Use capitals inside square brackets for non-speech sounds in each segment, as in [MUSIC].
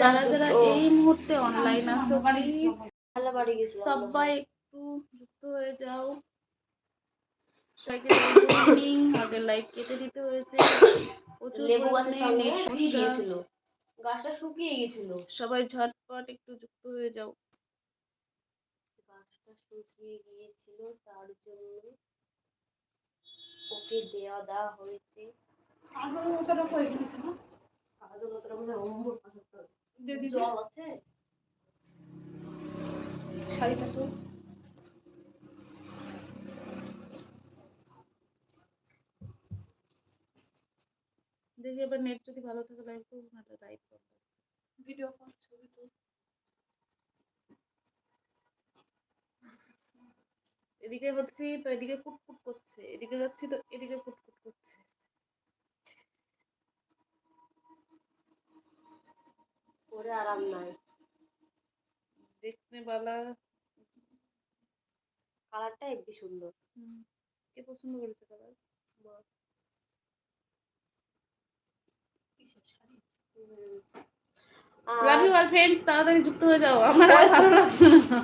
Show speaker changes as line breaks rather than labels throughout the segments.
যারা যারা এই মুহূর্তে অনলাইন আছো প্লিজ। সবাই একটু যুক্ত হয়ে যাও। আগের লাইভ কেটে দিতে হয়েছে।
লেবু শুকিয়ে গিয়েছিল। গাছটা শুকিয়ে গেছিল
সবাই ঝটপট একটু যুক্ত হয়ে যাও।
গাছটা শুকিয়ে গিয়েছিল তার জন্য ওকে দেওয়া দেওয়া হয়েছে। মতোটা মনে হয় অম্বর পাশে জল আছে
শাড়িটা তো দেখি এবার নেট যদি ভালো থাকে লাইভ করব না লাইভ করব। ভিডিও কল ছবি তো এদিকে হচ্ছি তো এদিকে কুটকুট করছে। এদিকে যাচ্ছি তো এদিকে কুটকুট করছে।
পরে আরাম নাই।
দেখতে বালা।
কালারটা সুন্দর।
কে পছন্দ করেছে colour
love
you all friends তাড়াতাড়ি যুক্ত হয়ে যাও। আমার আর ভালো লাগছে না।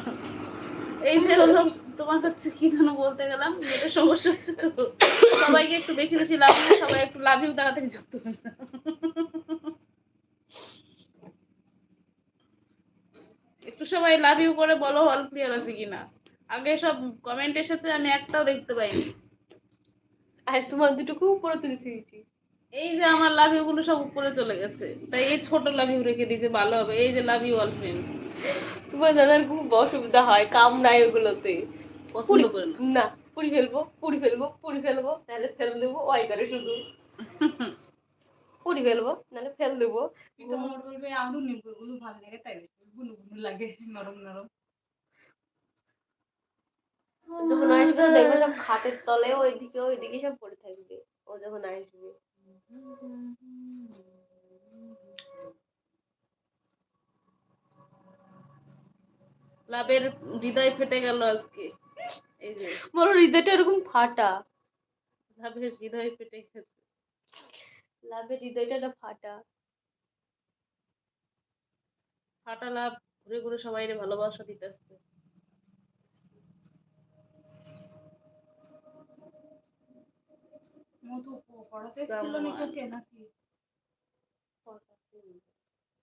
এই যে হলো তোমার কাছে কি যেন বলতে গেলাম সমস্যা হচ্ছে তো। সবাইকে একটু বেশি বেশি লাভ সবাই একটু লাভ ইউ তাড়াতাড়ি যুক্ত হয়ে যাও। একটু সবাই লাভ ইউ করে বলো অল ক্লিয়ার আছে কিনা? আগে সব কমেন্ট এসেছে আমি একটাও দেখতে পাইনি।
আজ তোমার দুটো খুব উপরে তুলে দিয়েছি
এই যে আমার লাভ ইউ গুলো সব উপরে চলে গেছে। তাই এই ছোট লাভ ইউ রেখে দিয়েছে ভালো হবে। এই যে লাভ ইউ অল ফ্রেন্ডস
তোমার দাদার খুব অসুবিধা হয় কাম নাই ওগুলোতে।
পছন্দ করে না।
পুরি ফেলব পুরি ফেলব পুরি ফেলব নাহলে ফেল দেবো ওই করে শুধু। [LAUGHS] পুরি ফেলব নাহলে ফেল দেবো।
তোমার বলবে আরও নিবো ওগুলো ভালো লাগে তাই গুলো গুলো লাগে, নরম নরম।
যখন আসবে, দেখবে সব খাটের তলে ওইদিকে ওইদিকে সব পড়ে থাকবে, ও যখন আসবে।
লাভের হৃদয় ফেটে গেল আজকে।
মোর হৃদয়টা এরকম ফাটা।
লাভের হৃদয় ফেটে গেছে।
লাভের হৃদয়টা ফাটা।
ফাটা লাভ ঘুরে ঘুরে সবাই ভালোবাসা দিতেছে।
মধু পড়াতে ছিল নাকি ওকে নাকি?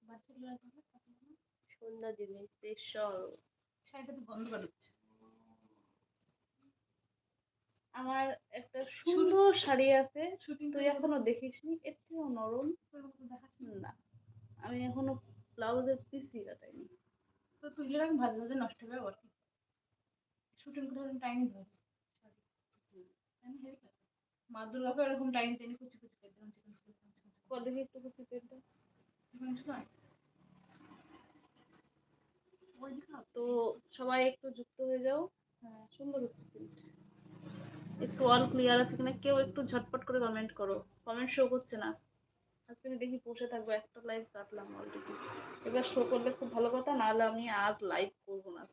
বাচ্চা গুলো আছে না, থাকে না?
সন্ধ্যা দিবে
স্পেশাল
শাড়িটা তো বন্ধ করে
আমার একটা সুন্দর শাড়ি আছে। তুই এখনও দেখিসনি? একটু নরম।
দেখাচ্ছি
না। আমি এখনও ব্লাউজের পিসি কাটাইনি
তো তুই যেরকম ভালো ভালো নষ্ট হবে। ওর শুটিং করতে টাইম ধরে। না হেল্প মা দুর্গাকে এরকম টাইম টেনে কুচি কুচি করে দিলাম চিকন চিকন চিকন
দেখি একটু কুচি
ওই দিকে
তো সবাই একটু যুক্ত হয়ে যাও। হ্যাঁ। সুন্দর হচ্ছে কিন্তু। একটু অল ক্লিয়ার আছে কিনা কেউ একটু ঝটপট করে কমেন্ট করো। কমেন্ট শো করছে না। আজকে দেখি বসে থাকব, একটা লাইভ কাটলাম অলরেডি এবার শো করলে খুব ভালো কথা, নাহলে আমি আর লাইভ করব না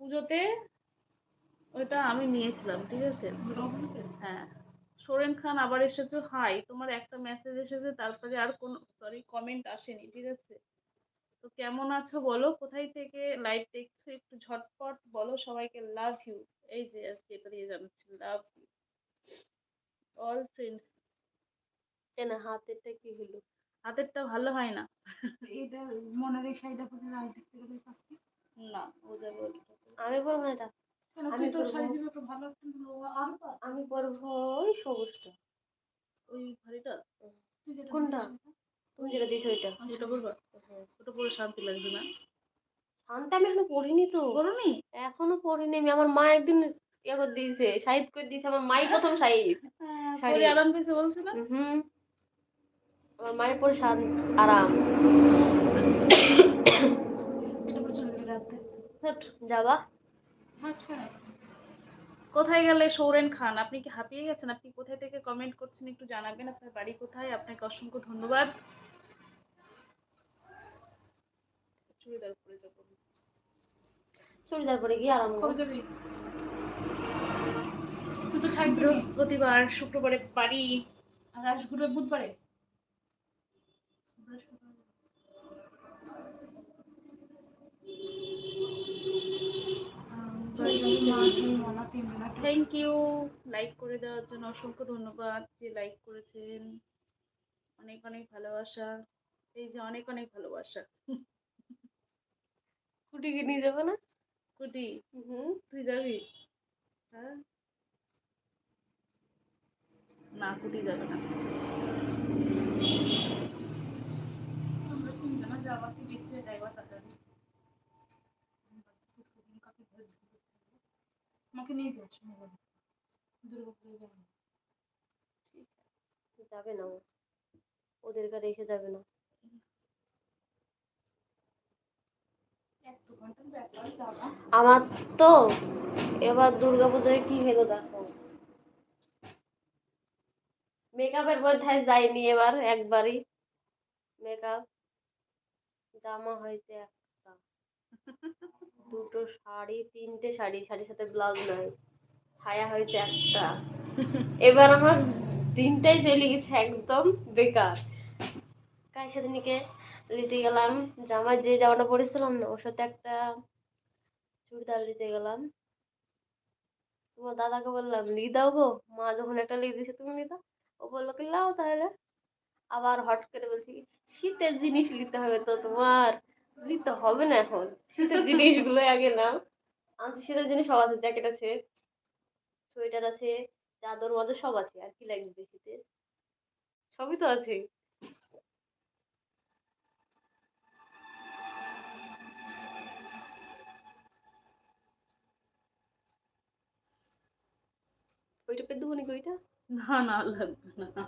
পুজোতে ওইটা আমি নিয়েছিলাম, ঠিক আছে? হ্যাঁ। সোরেন খান আবার এসেছ হাই তোমার একটা মেসেজ এসেছে, তারপরে আর কোনো সরি কমেন্ট আসেনি, ঠিক আছে? তো কেমন আছো বলো? কোথায় থেকে লাইভ দেখছ? একটু ঝটপট বলো সবাইকে লাভ ইউ এই যে আজকে এটা দিয়ে জানাচ্ছি লাভ ইউ অল ফ্রেন্ডস
কেন হাতেরটা কি হলো?
হাতেরটা ভালো হয় না।
এটা মনের এই শাড়িটা পরে রাজ দেখতে গেলে পাচ্ছি
না ও যাবে।
আমি পরবো না এটা। আমি পরবো।
শাড়ি দিবে একটা ভালো আরও
আমি পরবো ওই সবুজটা।
ওই
তুই
কোনটা? তুমি যেটা দিয়েছ ওইটা
ওটা পরবা ওটা পরে শান্তি লাগবে না।
শান্তি আমি এখনও পড়িনি তো।
করনি
এখনও পড়িনি আমি। আমার মা একদিন ইয়ে করে দিয়েছে করে দিয়েছে। আমার মাই প্রথম।
পরে আরাম পেয়েছে বলছে না?
হুম আমার মায়ের পরে শান আরাম।
এটা রাতে।
যাবা।
হ্যাঁ হ্যাঁ।
কোথায় গেলে সৌরেন খান? আপনি কি হাঁপিয়ে গেছেন? আপনি কোথায় থেকে কমেন্ট করছেন একটু জানাবেন? আপনার বাড়ি কোথায়? আপনাকে অসংখ্য ধন্যবাদ। চুড়িদার পরে যাব
চুড়িদার পরে গিয়ে আরাম
কবে যাবি? তুই তো থাকবি
বৃহস্পতিবার শুক্রবারে বাড়ি।
আর রাসগুলো বুধবারে?
থ্যাংক ইউ লাইক করে দেওয়ার জন্য অসংখ্য ধন্যবাদ যে লাইক করেছেন। অনেক অনেক ভালোবাসা। এই যে অনেক অনেক ভালোবাসা।
কুটিকে নিয়ে যাবে না?
কুটি?
হুম।
তুই যাবি? হ্যাঁ। না কুটি যাবে না।
আমাকে নিয়ে যাচ্ছে যাবে।
না ও। ওদেরকে রেখে যাবে না
এক দু ঘণ্টার ব্যাপার যাবা
আমার তো এবার দুর্গাপূজায় কি হলো দেখো? মেকআপের বোধহয় যায়নি এবার একবারই। মেকআপ জামা হয়েছে একটা। দুটো শাড়ি, তিনটে শাড়ি, শাড়ির সাথে ব্লাউজ নাই। ছায়া হয়েছে একটা। এবার আমার দিনটাই চলে গেছে একদম বেকার। কার সাথে নিকে? নিতে গেলাম। জামা যে জামাটা পরেছিলাম না, ওর সাথে একটা চুড়িদার নিতে গেলাম। তোমার দাদাকে বললাম লি দাও গো, মা যখন একটা লি দিছে তুমি লি দাও। ও বলল কি লাও তাহলে। আবার হট করে বলছি, শীতের জিনিস নিতে হবে তো তোমার? নিতে হবে না এখন। শীতের জিনিসগুলো আগে নাও। আনছি শীতের জিনিস, সব আছে, জ্যাকেট আছে, সোয়েটার আছে চাদর মাদর সব আছে। আর কি লাগবে শীতের? সবই তো আছে। ওইটা পেয়ে দেবো নাকি ওইটা?
না না লাগবে না।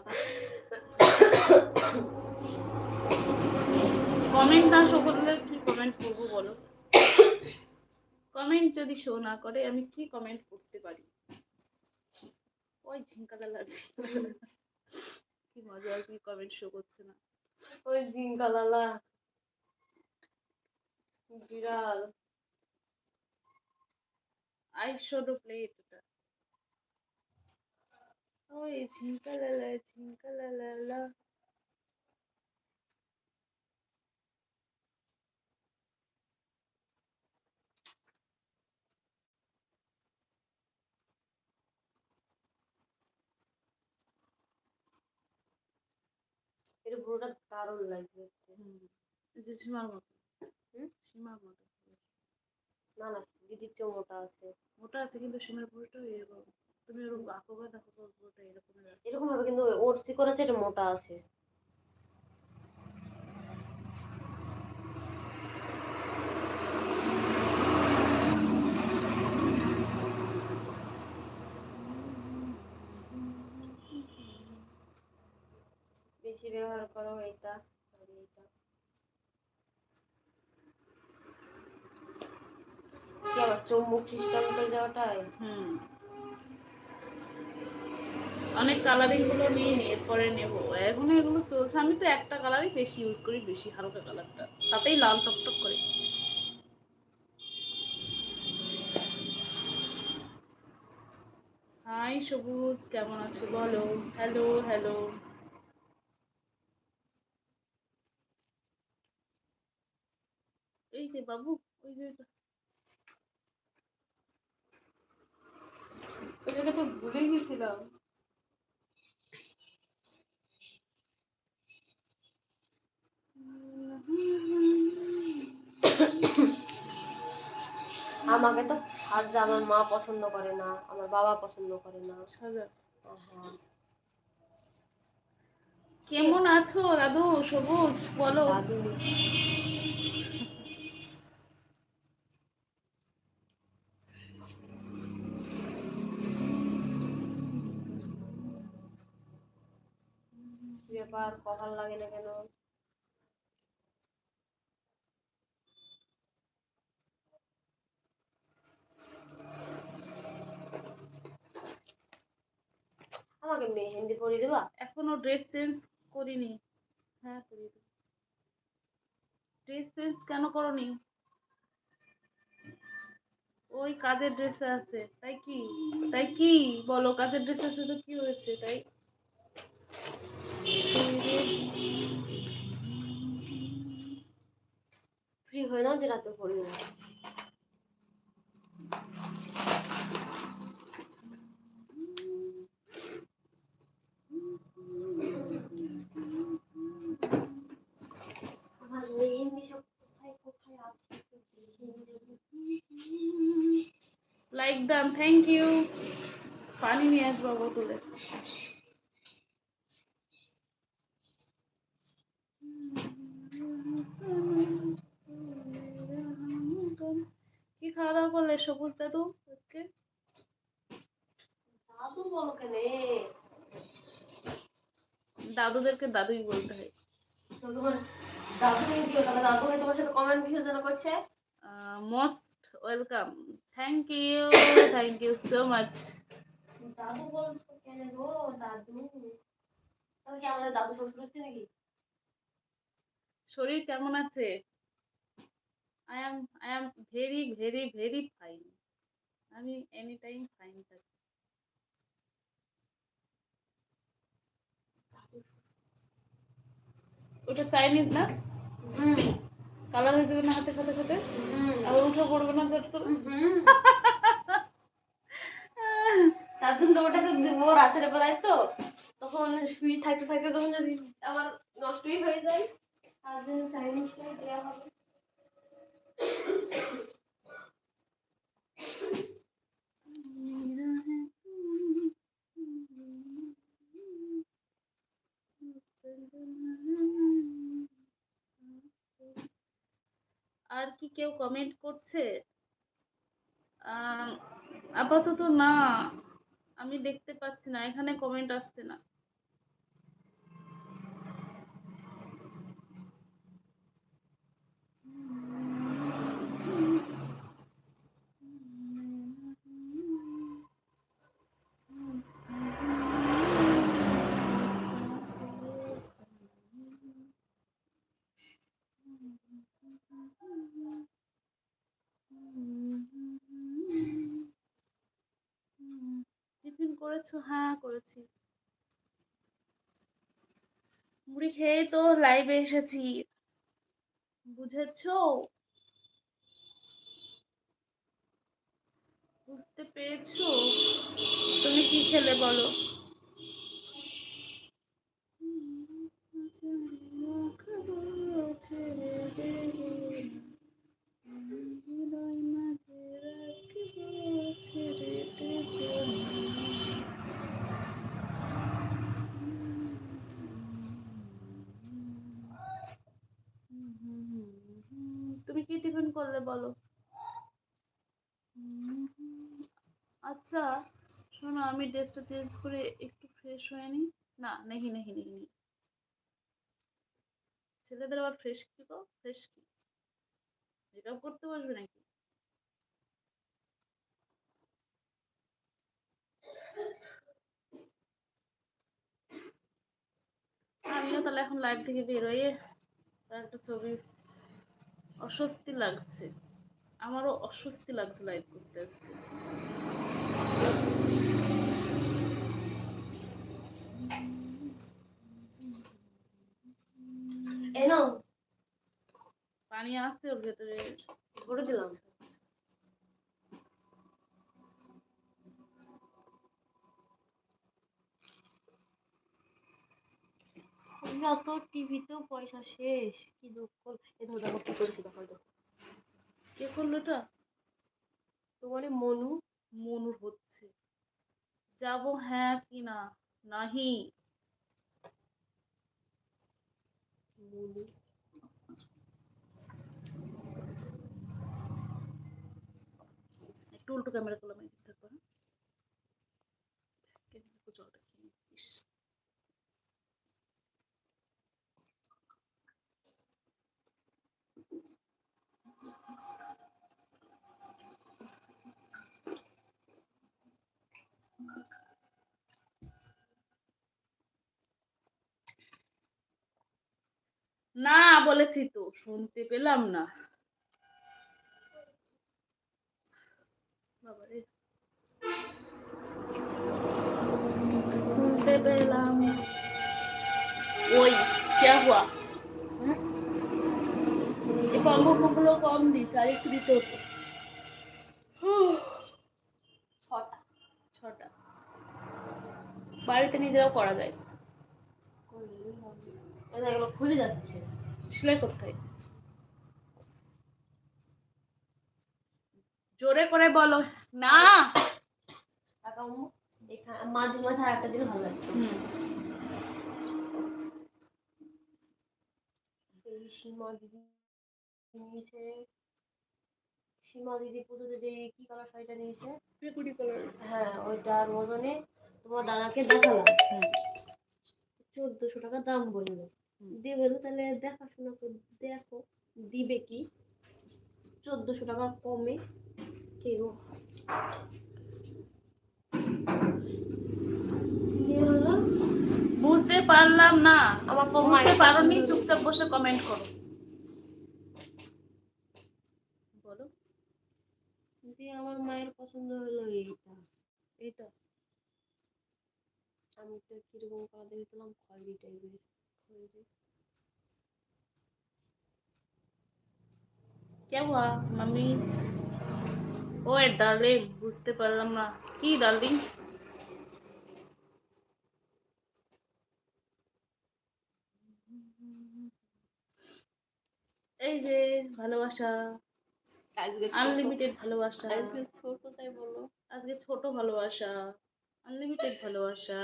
কমেন্ট না শো করলে কি কমেন্ট করব বলো? কমেন্ট যদি শো না করে আমি কি কমেন্ট করতে পারি? ওই ঝিঙ্কালা লাগছে কি মজা কি কমেন্ট শো করছে না।
ওই জিঙ্কা লালা বিড়াল
আই শোডো ওটা ওই ঝিঙ্কালালা ঝিঙ্কালালা
এটা পুরোটা দারুণ লাগবে
যে সীমার মতো? সীমার মতো।
না না দিদির চেয়েও মোটা আছে।
মোটা আছে কিন্তু সীমার পুরোটাও এরকম। তুমি ওরকম দেখো পুরোটা এরকম
এরকম ভাবে কিন্তু ওর আছে এটা মোটা আছে। বেশি ব্যবহার করো এটা আর এটা। কি আবার চৌমুখ সিস্টেম করে যাওয়াটাই
হুম। অনেক কালারিংগুলো নিয়ে নি, এরপরে নেব। এখন এগুলো চলছে। আমি তো একটা কালারই বেশি ইউজ করি, বেশি হালকা কালারটা তাতেই লাল টকটক করে। হাই সবুজ, কেমন আছো বলো? হ্যালো হ্যালো এই যে বাবু, ওই যে
ভুলেই গেছিলাম। আমাকে তো সাজা আমার মা পছন্দ করে না আমার বাবা পছন্দ করে না।
সাজা। কেমন আছো দাদু? সবুজ বলো।
দাদু। ব্যাপার কভার লাগে না কেন আমাকে মেহেন্দি পরিয়ে দেবা?
এখনও ড্রেস চেঞ্জ করিনি। হ্যাঁ করিয়ে দেবো। ড্রেস চেঞ্জ কেন করনি? ওই কাজের ড্রেস আছে। তাই কি? তাই কি? বলো কাজের ড্রেস আছে তো কি হয়েছে? তাই?
ফ্রি হয়ে নাও যে রাতে পড়বে না আমার মেহেন্দি সব কোথায় কোথায় আছে একটু দেখিয়ে দিবি?
লাইক দাম থ্যাংক ইউ পানি নিয়ে আসব বোতলে। কি খাওয়া দাওয়া করলে সবুজ দাদু আজকে?
দাদু বলো কেনে
দাদুদেরকে দাদুই বলতে হয়।
দাদু নিয়ে দিও তাহলে দাদু তোমার সাথে কমেন্ট কিসের জন্য করছে।
Most welcome thank you thank you so much
দাদু বলছো কেন গো দাদু তাহলে কি আমাদের দাদু শ্বশুর হচ্ছে নাকি
শরীর কেমন আছে I am I am very very very fine আমি এনি টাইম ফাইন থাকি ওটা চাইনিজ না
হুম
কালার হয়ে যাবে না হাতের সাথে সাথে? আবার উঠে পড়বে না চট করে
তারপর তো ওটা তো দেবো রাতের বেলায় তো। তখন শুয়ে থাকতে থাকতে তখন যদি আবার নষ্টই হয়ে যায় তার জন্য চাইনিজটাই দেওয়া হবে।
আর কি কেউ কমেন্ট করছে? আপাতত না, আমি দেখতে পাচ্ছি না, এখানে কমেন্ট আসছে না। করেছ? হ্যাঁ করেছি। মুড়ি খেয়ে তো লাইভে এসেছি। বুঝেছ? বুঝতে পেরেছ? তুমি কি খেলে বলো? করলে বলো। আচ্ছা শোনো, আমি ড্রেসটা চেঞ্জ করে একটু ফ্রেশ হয়ে নিই। না নেহি নেহি নেহি নেহি ছেলেদের আবার ফ্রেশ কি গো? ফ্রেশ কি? মেকআপ করতে বসবে নাকি? আমিও তাহলে এখন লাইভ থেকে বেরোয় একটা ছবি অস্বস্তি লাগছে। আমারও অস্বস্তি লাগছে লাইভ করতে আজকে। পানি আছে ওর ভেতরে।
ভরে দিলাম। যত টিভিতেও পয়সা শেষ, কি দুঃখ। এ ধরো দেখো কি করেছি দেখো দেখো।
কে করল এটা?
তোমার মনু?
মনুর হচ্ছে। যাব হ্যাঁ কি না? নাহি।
মনু।
একটু উল্টো ক্যামেরা করলাম এই দিক থাকব হ্যাঁ কেন একটু জলটা খেয়ে নিই। ইস, না বলেছি তো শুনতে পেলাম না বাবারে শুনতে পেলাম ওই क्या हुआ
হুম?
এই বাম্বু ফুলগুলো কম দিচ্ছে আর একটু দিতে হতো
ছটা
ছটা বাড়িতে নিজেরাও করা যায়
করলেই হবে। এই দেখ, এগুলো খুলে যাচ্ছে
সেলাই করতে হয়। জোরে করে বলো। না।
সীমা দিদি দিদি কি কালার শাড়িটা নিয়েছে হ্যাঁ ওইটার মতনে তোমার দাদাকে চোদ্দশো টাকা দাম বলল। দিয়ে বলল তাহলে দেখাশোনা করে দেখো দিবে কি? চোদ্দশো টাকা কমে কে গো?
বুঝতে পারলাম না।
আমার
বুঝতে পারোনি চুপচাপ বসে কমেন্ট করো। বলো।
দিয়ে আমার মায়ের পছন্দ হলো এইটা।
এইটা।
আমি তো কীরকম কালার দেখেছিলাম খয়েরি টাইপের।
क्या हुआ मम्मी ওই ডার্লিং বুঝতে পারলাম না কি ডার্লিং এই যে ভালোবাসা
আজকে
আনলিমিটেড ভালোবাসা
আজকে ছোট তাই বলো
আজকে ছোট ভালোবাসা আনলিমিটেড ভালোবাসা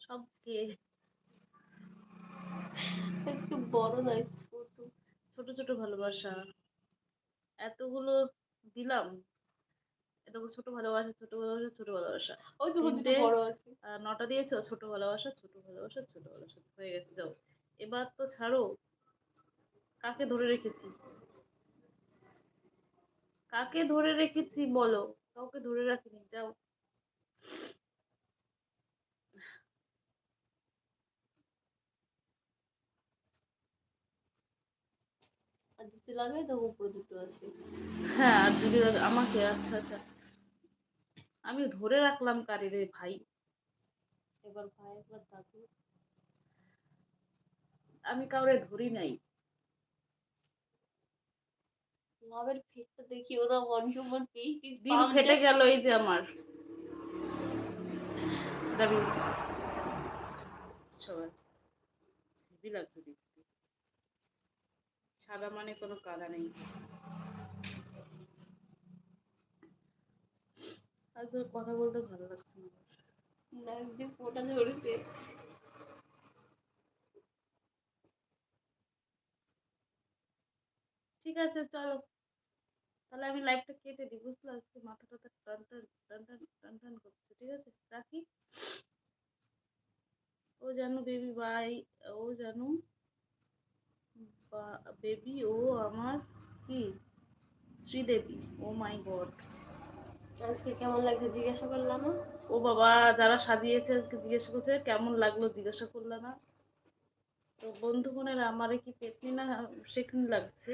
সবকে
আজকে বড় নয় ছোট
ছোট ছোট ভালোবাসা। এতগুলো দিলাম এতগুলো ছোট ভালোবাসা ছোট ভালোবাসা ছোট ভালোবাসা।
ওই তো দুটো বড় আছে।
নটা দিয়েছ ছোট ভালোবাসা ছোট ভালোবাসা ছোট ভালোবাসা হয়ে গেছে যাও। এবার তো ছাড়ো কাকে ধরে রেখেছি? কাকে ধরে রেখেছি বলো? কাউকে ধরে রাখিনি যাও।
যদি লাগাই তো উপরে দুটো আছে।
হ্যাঁ আর যদি আমাকে আচ্ছা আচ্ছা। আমি ধরে রাখলাম কারে রে ভাই।
এবার ভাই একবার দাদু।
আমি কাউরে ধরি নাই।
লাভের ফেসটা দেখি ওরা অনসম্মান পেয়ে
দিন ফেটে গেল এই যে আমার। দাবি সবার হেভি লাগছে। দেখতে সাদা মানে কোনো কাদা নেই। আজ কথা বলতে ভালো লাগছে না। আমার।
নাক দিয়ে ফোটা
ঠিক আছে চলো। তাহলে আমি লাইভটা কেটে দিই বুঝলো? আজকে মাথা টাথা টান টান টান টান টান টান করছে ঠিক আছে? রাখি। ও জানো বেবি বাই ও জানো। বেবি ও আমার কি? শ্রীদেবী। ও মাই গড
আজকে কেমন লাগছে জিজ্ঞাসা করলাম না?
ও বাবা যারা সাজিয়েছে আজকে জিজ্ঞাসা করছে কেমন লাগল জিজ্ঞাসা করলে না? তো বন্ধু বোনেরা আমারে কি পেতনি না সেখানে লাগছে।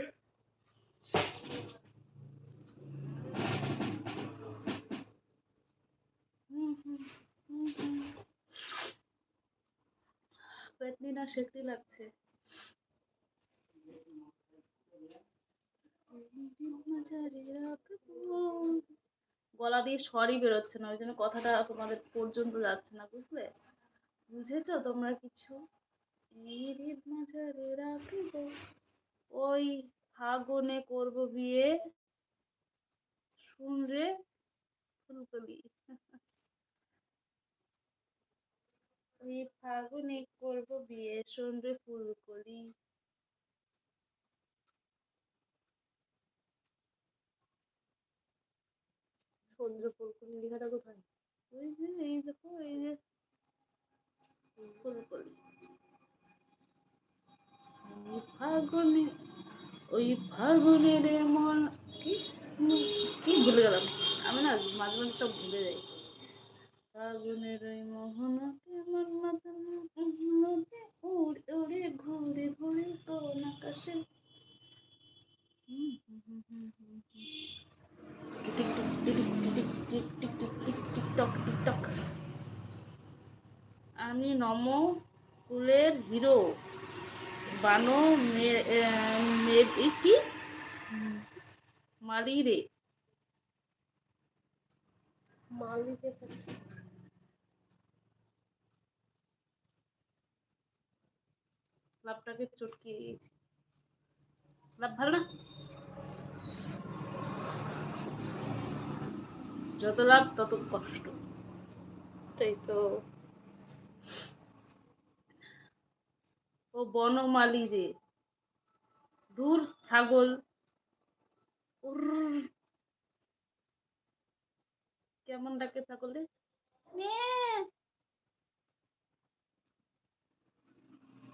পেতনি না সেখানে লাগছে। গলা দিয়ে স্বরই বেরোচ্ছে না, ওই জন্য কথাটা তোমাদের পর্যন্ত যাচ্ছে না, বুঝলে? বুঝেছ তোমরা কিছু? ওই ফাগুনে করব বিয়ে। শুন রে ফুলকলি ওই ফাগুনে করব বিয়ে, শোন রে ফুলকলি।
চন্দ্রপুর কোন কোথায়?
ওই যে, এই দেখো, এই যে। ফাগুনে ওই ফাগুনে রে মন। কি? কি ভুলে গেলাম। আমি না মাঝে মাঝে সব ভুলে যাই। ফাগুনের ওই মোহনাতে আমার মাথা মোহনাতে উড়ে উড়ে, ঘুরে ঘুরে কোন আকাশে। হুম হুম হুম হুম হুম। Tick tick tick tick TikTok TikTok আমি নম কুলের হিরো। বানো কি? মালি রে লাভটাকে চটকে দিয়েছি। লাভ ভালো না? যত লাভ তত কষ্ট।
তাই তো।
ও বনমালী রে। দূর ছাগল। কেমন ডাকে ছাগলে।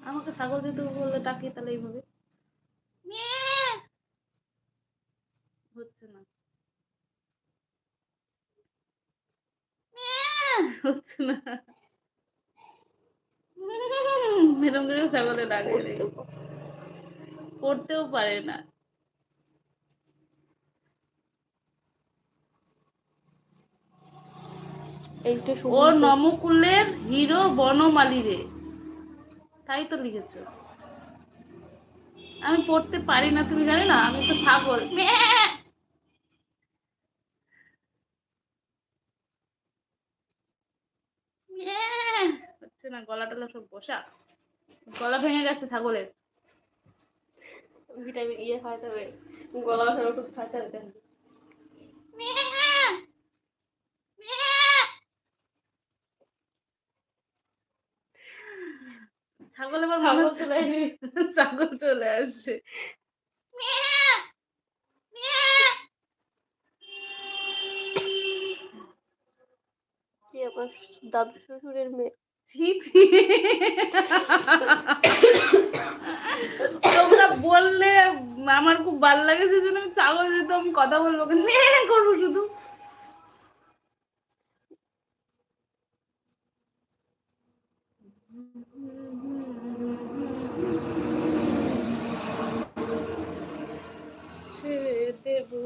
আমাকে ছাগল দিতে বললে ডাকি তাহলে এইভাবে। হচ্ছে না ম্যাঁ। হচ্ছে না। এরকম করে ছাগলে ডাকে রে পারে না। ও নমকুলের হিরো বনমালী রে তাই তো লিখেছ। আমি পড়তে পারি না তুমি জানো না? আমি তো ছাগল। ম্যাঁ। হচ্ছে না গলা টলা সব বসা। গলা ভেঙে গেছে ছাগলের।
ভিটামিন ইয়ে খাওয়াতে হবে। গলা ব্যথার ওষুধ খাওয়াতে হবে।
ছাগল এবার
ছাগল [LAUGHS]
ছাগল
চলে।
ছাগল চলে আসছে
কি আমার দাদু শ্বশুরের মেয়ে?
ছি ছি তোমরা বললে আমার খুব ভালো লাগে, সেজন্য আমি ছাগল যেত আমি কথা বলব করব শুধু। ছেড়ে দেবো।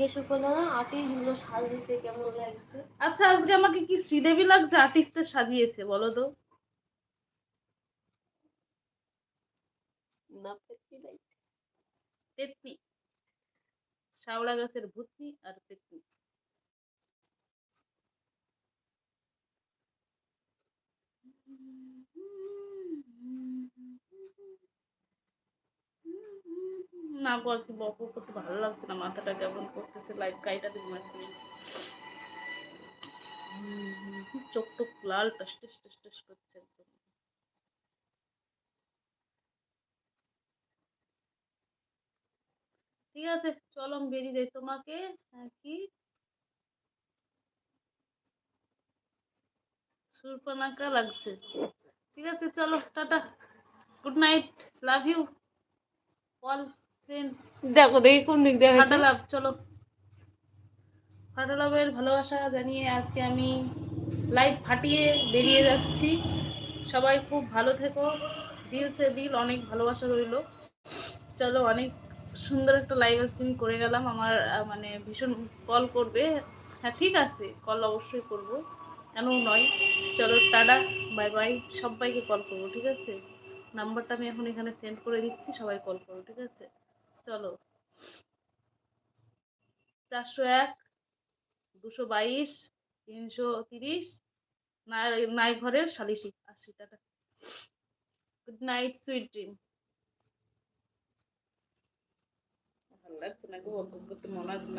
জিজ্ঞাসা করল না আর্টিস্টগুলো সাজিয়েছে কেমন লাগছে?
আচ্ছা আজকে আমাকে কি শ্রীদেবী লাগছে? আর্টিস্টটা সাজিয়েছে বলো তো।
পেটনি
পেতনি শাওড়া গাছের ভূতনি আর পেতনি না গো আজকে বক করতে ভালো লাগছে না মাথাটা কেমন করতেছে লাইট কাইটা দিই মাঝে চোখ টোক লাল টস টস টস টস করছে একদম। ঠিক আছে চলো আমি বেরিয়ে যাই। তোমাকে হ্যাঁ, কি? সুরপানাকা লাগছে। ঠিক আছে চলো tata. Good night love you all friends
দেখো দেখি কোন দিক দিয়ে
ফাটা লাভ চলো। ফাটা লাভের ভালোবাসা জানিয়ে আজকে আমি লাইভ ফাটিয়ে বেরিয়ে যাচ্ছি। সবাই খুব ভালো থেকো। দিল সে দিল অনেক ভালোবাসা রইল। চলো অনেক সুন্দর একটা লাইভ আজকে আমি করে গেলাম। আমার মানে ভীষণ কল করবে। হ্যাঁ ঠিক আছে কল অবশ্যই করব। কেন নয়। চলো টাটা বাই বাই সবাইকে কল করব ঠিক আছে? নাম্বারটা আমি এখন এখানে সেন্ড করে দিচ্ছি, সবাই কল করো, ঠিক আছে? চলো। চারশো এক, দুশো বাইশ, তিনশো তিরিশ, নাই ঘরের সালিশি, আশি টাকা। গুড নাইট সুইট ড্রিম ভালো লাগছে না গো করতে মনে আছে